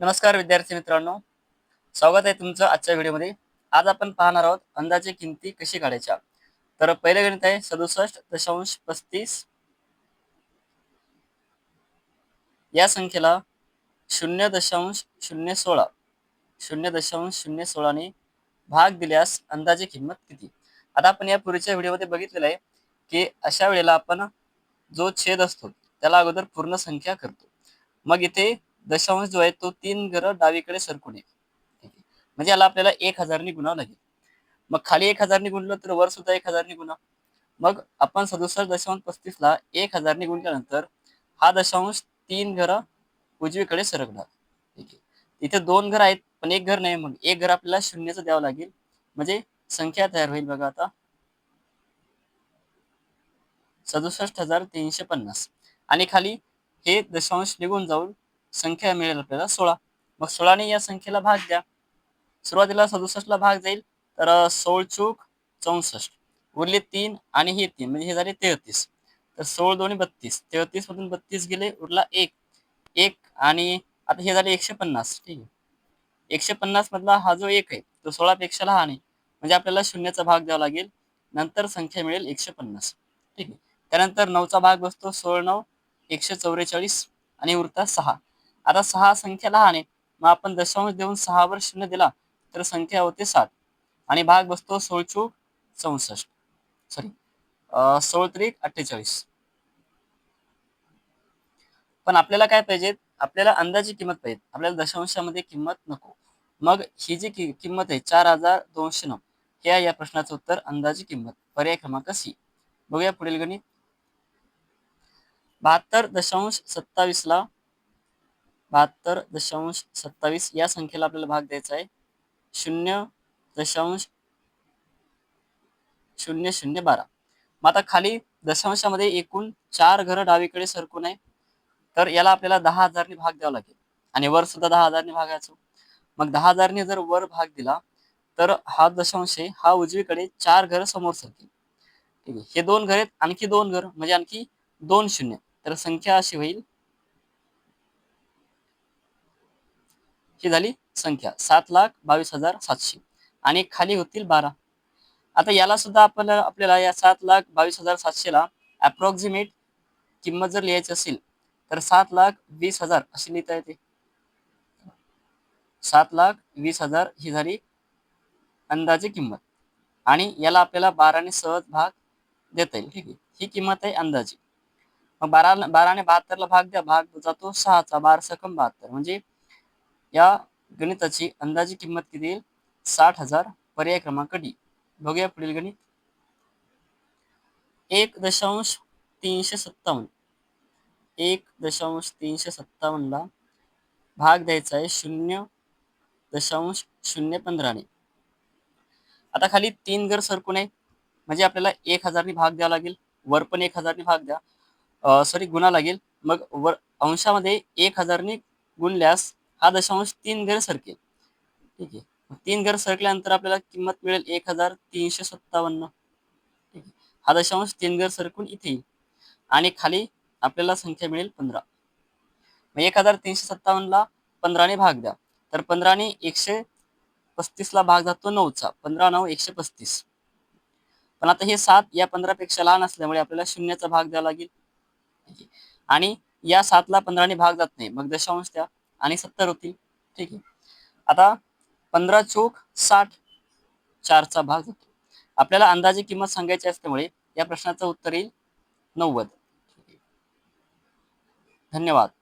नमस्कार विद्यार्थी मित्रांनो. स्वागत आहे तुमचं आजच्या व्हिडिओमध्ये. आज आपण पाहणार आहोत अंदाजे किमती कशी काढायच्या? तर पहिलं गणित आहे सदुसष्ट दशांश पस्तीस. या संख्येला शून्य दशांश शून्य सोळा. शून्य दशांश शून्य सोळाने भाग दिल्यास अंदाजे किंमत किती? आता आपण या पूर्वीच्या व्हिडिओमध्ये बघितलेलं आहे की अशा वेळेला आपण जो छेद असतो त्याला अगोदर पूर्ण संख्या करतो. मग इथे दशांश जो आहे तो तीन घर डावीकडे सरकून आहे म्हणजे याला आपल्याला एक हजारनी गुणावं लागेल. मग खाली एक हजारनी गुणलं तर वर सुद्धा एक हजारनी गुणा मग आपण सदुसष्ट दशांश पस्तीसला एक हजारनी गुणल्यानंतर हा दशांश तीन घर उजवीकडे सरकणार. ठीक आहे. इथे दोन घर आहेत पण एक घर नाही मग एक घर आपल्याला शून्याचं द्यावं लागेल. म्हणजे संख्या तयार होईल बघा आता. सदुसष्ट हजार तीनशे पन्नास. आणि खाली हे दशांश निघून जाऊन संख्या मिळेल आपल्याला सोळा. मग सोळाने या संख्येला भाग द्या. सुरुवातीला सदुसष्टला भाग जाईल. तर सोळ चूक चौसष्ट. उरले तीन आणि हे तीन म्हणजे हे झाले तेहतीस. तर सोळ दोन्ही बत्तीस. तेहतीस मधून बत्तीस गेले उरला एक. एक आणि आता हे झाले एकशे पन्नास. ठीक आहे. एकशे पन्नास मधला हा जो एक आहे तो सोळा पेक्षा लहान आहे. म्हणजे आपल्याला शून्याचा भाग द्यावा लागेल. नंतर संख्या मिळेल एकशे पन्नास. ठीक आहे. त्यानंतर नऊचा भाग बसतो सोळ नऊ एकशे चौवेचाळीस आणि उरता सहा. आता सहा संख्या लहान आहे मग आपण दशांश देऊन सहावर शून्य दिला तर संख्या होते सात. आणि भाग बसतो सोळ चूक चौसष्ट. सॉरी सोळ त्रिक अठ्ठेचाळीस. पण आपल्याला काय पाहिजे? आपल्याला अंदाजी किंमत पाहिजे. आपल्याला दशांशामध्ये किंमत नको. मग ही जी कि- किंमत आहे चार हजार दोनशे नऊ. हे या प्रश्नाचं उत्तर अंदाजी किंमत. पर्याय क्रमांक सी. बघूया पुढील गणित. बहात्तर दशांश सत्तावीस ला बहात्तर दशांश सत्तावीस या संख्येला आपल्याला भाग द्यायचा आहे. शून्य दशांश शून्य शून्य बारा. मग आता खाली दशांशामध्ये एकूण चार घरं डावीकडे सरकून आहे. तर याला आपल्याला दहा हजारने भाग द्यावा लागेल. आणि वर सुद्धा दहा हजारने भागायचो. मग दहा हजारने जर वर भाग दिला तर हा दशांश आहे हा उजवीकडे चार घर समोर सरकेल. ठीक आहे. हे दोन घर आहेत आणखी दोन घर म्हणजे आणखी दोन शून्य. तर संख्या अशी होईल. ही झाली संख्या सात लाख बावीस हजार सातशे. आणि खाली होतील बारा. आता याला सुद्धा आपल्याला आपल्याला या सात लाख बावीस हजार सातशेला अप्रॉक्सिमेट किंमत जर लिहायची असेल तर सात लाख वीस हजार अशी लिहिता येते. सात लाख वीस हजार ही झाली अंदाजे किंमत. आणि याला आपल्याला बाराने सहज भाग देता येईल ठीक आहे? ही किंमत आहे अंदाजे. मग बारा बाराने बहात्तरला भाग द्या भाग जातो सहाचा बारा सकम बहात्तर. म्हणजे या गणिताची अंदाजी किंमत किती येईल? साठ हजार पर्याय क्रमांक डी. बघूया पुढील गणित. एक दशांश तीनशे सत्तावन्न. एक दशांश तीनशे सत्तावन्नला भाग द्यायचा आहे शून्य दशांश शून्य पंधराने. आता खाली तीन घर सरकून आहे म्हणजे आपल्याला एक हजारने भाग द्यावा लागेल. वर पण एक हजारने भाग द्या. सॉरी गुणा लागेल. मग वर अंशामध्ये एक हजारने गुणल्यास हा दशांश तीन घर सरकेल ठीक आहे. तीन घर सरकल्यानंतर आपल्याला किंमत मिळेल एक हजार तीनशे सत्तावन्न. ठीक आहे. हा दशांश तीन घर सरकून इथे येईल. आणि खाली आपल्याला संख्या मिळेल पंधरा. मग एक हजार तीनशे सत्तावन्नला पंधराने भाग द्या. तर पंधराने एकशे पस्तीसला भाग जातो नऊचा. पंधरा नऊ एकशे पस्तीस. पण आता हे सात या पंधरापेक्षा लहान असल्यामुळे आपल्याला शून्याचा भाग द्यावा लागेल. आणि या सातला पंधराने भाग जात नाही. मग दशांश द्या. आणि सत्तर होतील. ठीक आहे. आता पंधरा चोक साठ चारचा भाग होतो. आपल्याला अंदाजे किंमत सांगायची असल्यामुळे या प्रश्नाचं उत्तर येईल नव्वद. धन्यवाद.